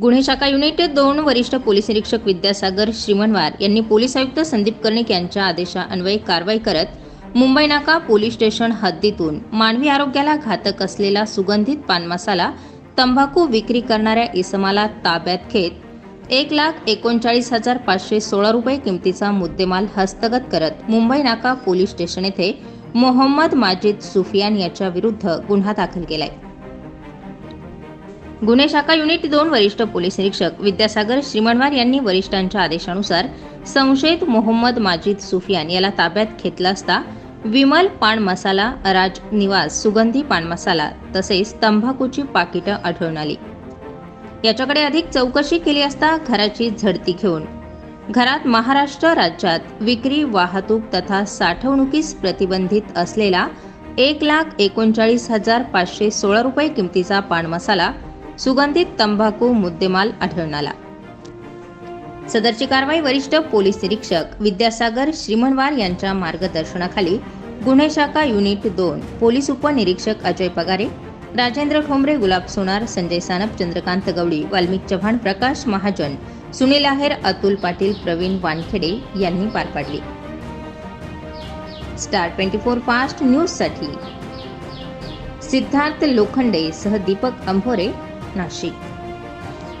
गुन्हे शाखा युनिट दोन वरिष्ठ पोलीस निरीक्षक विद्यासागर श्रीमनवार यांनी पोलीस आयुक्त संदीप कर्णिक यांच्या आदेशान्वये कारवाई करत मुंबई नाका पोलीस स्टेशन हद्दीतून मानवी आरोग्याला घातक असलेला सुगंधित पान मसाला तंबाखू विक्री करणाऱ्या इसमाला ताब्यात घेत एक लाख एकोणचाळीस हजार पाचशे सोळा रुपये किमतीचा मुद्देमाल हस्तगत करत मुंबई नाका पोलीस स्टेशन येथे मोहम्मद माजिद सुफियान याच्या विरुद्ध गुन्हा दाखल केलाय. गुन्हे शाखा युनिट दोन वरिष्ठ पोलीस निरीक्षक विद्यासागर श्रीमणवार यांनी वरिष्ठांच्या आदेशानुसार संशयित मोहम्मद माजिद सुफियान याला ताब्यात घेतला असता विमल पान मसाला राज निवास सुगंधी पान मसाला तसेच तंबाखूची पाकिटं आढळून आली. याच्याकडे अधिक चौकशी केली असता घराची झडती घेऊन घरात महाराष्ट्र राज्यात विक्री वाहतूक तथा साठवणुकीस प्रतिबंधित असलेला एक लाख एकोणचाळीस हजार पाचशे सोळा रुपये किमतीचा पान मसाला सुगंधित तंबाखू मुद्देमाल आढळून आला सदरची कारवाई वरिष्ठ पोलीस निरीक्षक विद्यासागर श्रीमणवार यांच्या मार्गदर्शनाखाली गुन्हे शाखा युनिट दोन पोलीस उपनिरीक्षक अजय पगारे राजेंद्र ठोंबरे गुलाब सोनार संजय सानप चंद्रकांत गवळी वाल्मिक चव्हाण प्रकाश महाजन सुनील आहेर अतुल पाटील प्रवीण वानखेडे यांनी पार पाडली. स्टार ट्वेंटी फोर फास्ट न्यूजसाठी सिद्धार्थ लोखंडे सह दीपक अंभोरे nashi.